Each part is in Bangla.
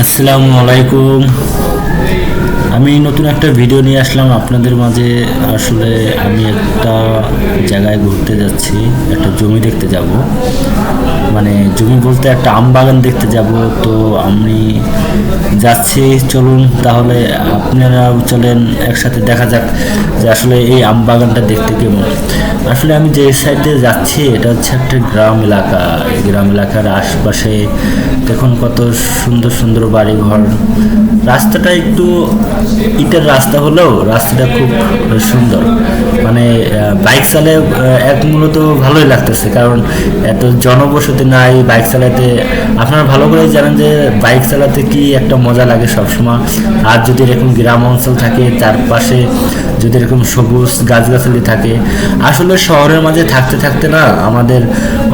আসসালামু আলাইকুম আমি নতুন একটা ভিডিও নিয়ে আসলাম। আপনাদের মাঝে আসলে আমি একটা জায়গায় ঘুরতে যাচ্ছি, একটা জমি দেখতে যাব। মানে জমি বলতে একটা আম বাগান দেখতে যাব। তো আমি যাচ্ছি, চলুন তাহলে আপনারাও চলেন, একসাথে দেখা যাক যে আসলে এই আম বাগানটা দেখতে কেমন। আসলে আমি যে সাইড যাচ্ছি, এটা হচ্ছে একটা গ্রাম এলাকা। গ্রাম এলাকার আশপাশে দেখুন কত সুন্দর সুন্দর বাড়ি ঘর রাস্তাটা একটু ইটের রাস্তা হলেও রাস্তাটা খুব সুন্দর। মানে বাইক চালে এক মূলত ভালোই লাগতেছে। কারণ এত জনবসতি নাই বাইক চালাতে। আপনারা ভালো করে জানেন যে বাইক চালাতে কি একটা মজা লাগে সবসময়। আর যদি এরকম গ্রাম অঞ্চল থাকে চারপাশে যদি এরকম সবুজ গাছগাছালি থাকে। আসলে শহরের মাঝে থাকতে থাকতে না, আমাদের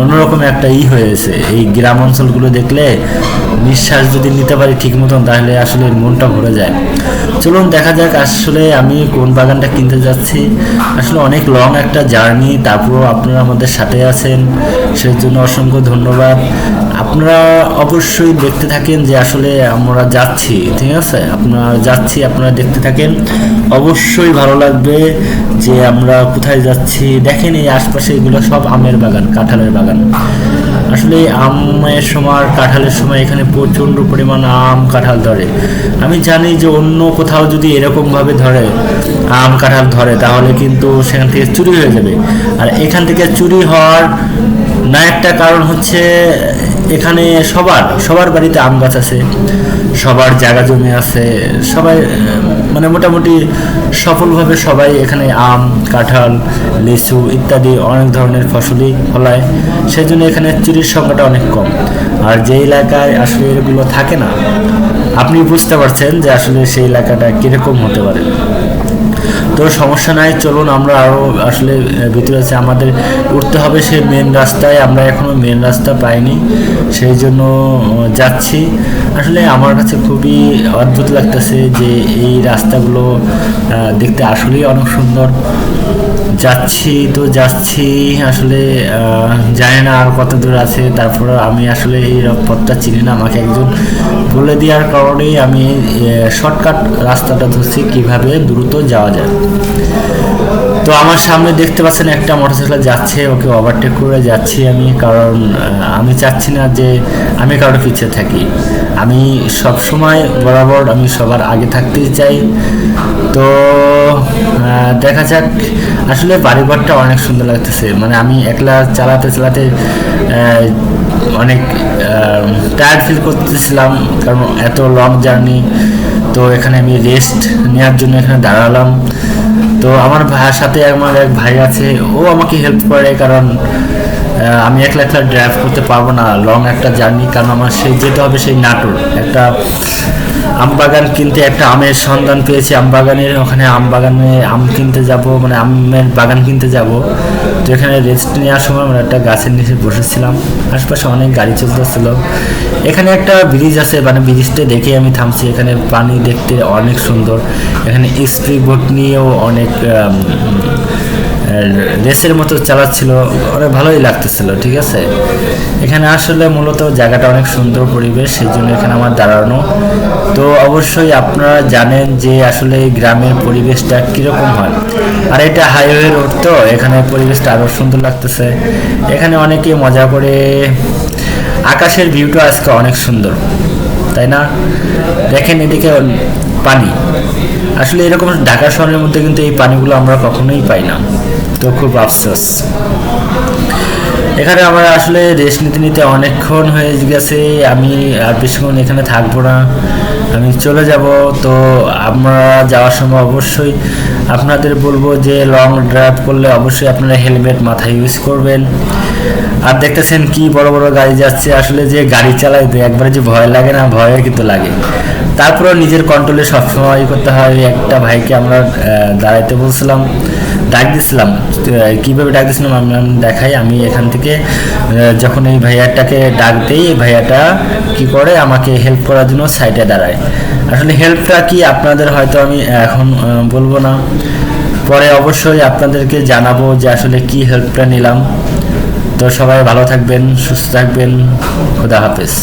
অন্যরকম একটা ই হয়েছে। এই গ্রাম অঞ্চলগুলো দেখলে নিঃশ্বাস যদি নিতে পারি ঠিক মতন, তাহলে আসলে মনটা ভরে যায়। চলুন দেখা যাক আসলে আমি কোন বাগানটা কিনতে যাচ্ছি। আসলে অনেক লং একটা জার্নি তারপরও আপনারা আমাদের সাথে আছেন। সেই জন্য অসংখ্য ধন্যবাদ। আপনারা অবশ্যই দেখতে থাকেন যে আসলে আমরা যাচ্ছি, ঠিক আছে? আপনারা যাচ্ছি, আপনারা দেখতে থাকেন। অবশ্যই ভালো লাগবে যে আমরা কোথায় যাচ্ছি। দেখেন এই আশপাশে এগুলো সব আমের বাগান, কাঁঠালের বাগান। আসলে আমের সময় কাঁঠালের সময় এখানে প্রচণ্ড পরিমাণ আম, কাঁঠাল ধরে। আমি জানি যে অন্য কোথাও যদি এরকমভাবে ধরে, আম, কাঁঠাল ধরে, তাহলে কিন্তু সেখান থেকে চুরি হয়ে যাবে। আর এখান থেকে চুরি হওয়ার না একটা কারণ হচ্ছে এখানে সবার সবার বাড়িতে আম গাছ আছে, সবার জায়গা জমি আছে, সবাই মানে মোটামুটি সফলভাবে সবাই এখানে আম, কাঁঠাল, লিচু ইত্যাদি অনেক ধরনের ফসলই ফলায়। সেই জন্য এখানে চুরির সংখ্যাটা অনেক কম। আর যে এলাকায় আসলে এগুলো থাকে না, আপনি বুঝতে পারছেন যে আসলে সেই এলাকাটা কীরকম হতে পারে। তো সমস্যা নাই, চলুন আমরা আরও আসলে ভিতরে আছে, আমাদের উঠতে হবে সেই মেন রাস্তায়, আমরা এখনও মেন রাস্তা পাইনি, সেই জন্য যাচ্ছি। আসলে আমার কাছে খুবই অদ্ভুত লাগতেছে যে এই রাস্তাগুলো দেখতে আসলেই অনেক সুন্দর। যাচ্ছি তো যাচ্ছি, আসলে জানি না আর কত দূর আছে তারপরে আমি আসলে এই পথটা চিনি না, আমাকে একজন বলে দেওয়ার কারণেই আমি শর্টকাট রাস্তাটা ধরছি, কীভাবে দ্রুত যাওয়া যায়। তো আমার সামনে দেখতে পাচ্ছেন একটা মোটরসাইকেল যাচ্ছে, ওকে ওভারটেক করে যাচ্ছি আমি, কারণ আমি চাচ্ছি না যে আমি কারোর পিছিয়ে থাকি। আমি সব সময় বরাবর আমি সবার আগে থাকতেই চাই। তো দেখা যাক। আসলে বাড়িঘরটা অনেক সুন্দর লাগতেছে। মানে আমি একলা চালাতে চালাতে অনেক টায়ার্ড ফিল করতেছিলাম, কারণ এত লং জার্নি তো এখানে আমি রেস্ট নেওয়ার জন্য এখানে দাঁড়ালাম। তো আমার ভাইয়ের সাথে আমার এক ভাই আছে, ও আমাকে হেল্প করে কারণ আমি একলা একলা ড্রাইভ করতে পারব না লং একটা জার্নি কারণ আমার সেই যেতে হবে সেই নাটোর। একটা আম বাগান কিনতে একটা আমের সন্ধান পেয়েছি, আম বাগানের, ওখানে আম বাগানে আম কিনতে যাব মানে আমের বাগান কিনতে যাব। তো এখানে রেস্ট নেওয়ার সময় আমরা একটা গাছের নিচে বসেছিলাম। আশপাশে অনেক গাড়ি চলতেছিল। এখানে একটা ব্রিজ আছে মানে ব্রিজটা দেখে আমি থামছি। এখানে পানি দেখতে অনেক সুন্দর। এখানে স্পিড বোট নিয়েও অনেক রেসের মতো চালাচ্ছিল। অনেক ভালোই লাগতেছিল, ঠিক আছে? এখানে আসলে মূলত জায়গাটা অনেক সুন্দর পরিবেশ সেই জন্য এখানে আমার দাঁড়ানো। তো অবশ্যই আপনারা জানেন যে আসলে গ্রামের পরিবেশটা কীরকম হয়। আর এটা হাইওয়ে রোড তো, এখানে পরিবেশটা আরও সুন্দর লাগতেছে। এখানে অনেকে মজা করে আকাশের ভিউটা আজকে অনেক সুন্দর, তাই না? দেখেন এদিকে পানি। আসলে এরকম ঢাকা শহরের মধ্যে কিন্তু এই পানিগুলো আমরা কখনোই পাই না, তো খুব আফসোস। এখানে আমরা আসলে রেস্ট নিতে নিতে অনেকক্ষণ হয়ে গেছে। আমি আর বেশিক্ষণ এখানে থাকব না। আমি চলে যাব। তো আমরা যাওয়ার সময় অবশ্যই আপনাদের বলব যে লং ড্রাইভ করলে অবশ্যই আপনারা হেলমেট মাথায় ইউজ করবেন। আর দেখতেছেন কি বড় বড় গাড়ি যাচ্ছে। আসলে যে গাড়ি চালাইতে একবারে যে ভয় লাগে না, ভয় কিন্তু লাগে। তারপরেও নিজের কন্ট্রোলে সবসময় করতে হয়। একটা ভাইকে আমরা দাঁড়াইতে বলছিলাম। ডাক দিছিলাম কীভাবে ডাক দিছিলাম আমি দেখাই, আমি এখান থেকে যখন এই ভাইয়াটাকে ডাক দেই, এই ভাইয়াটা কি করে আমাকে হেল্প করার জন্য সাইডে দাঁড়ায়। আসলে হেল্পটা কি আপনাদের হয়তো আমি এখন বলব না। পরে অবশ্যই আপনাদেরকে জানাব যে আসলে কি হেল্পটা নিলাম। তো সবাই ভালো থাকবেন, সুস্থ থাকবেন, খোদা হাফেজ।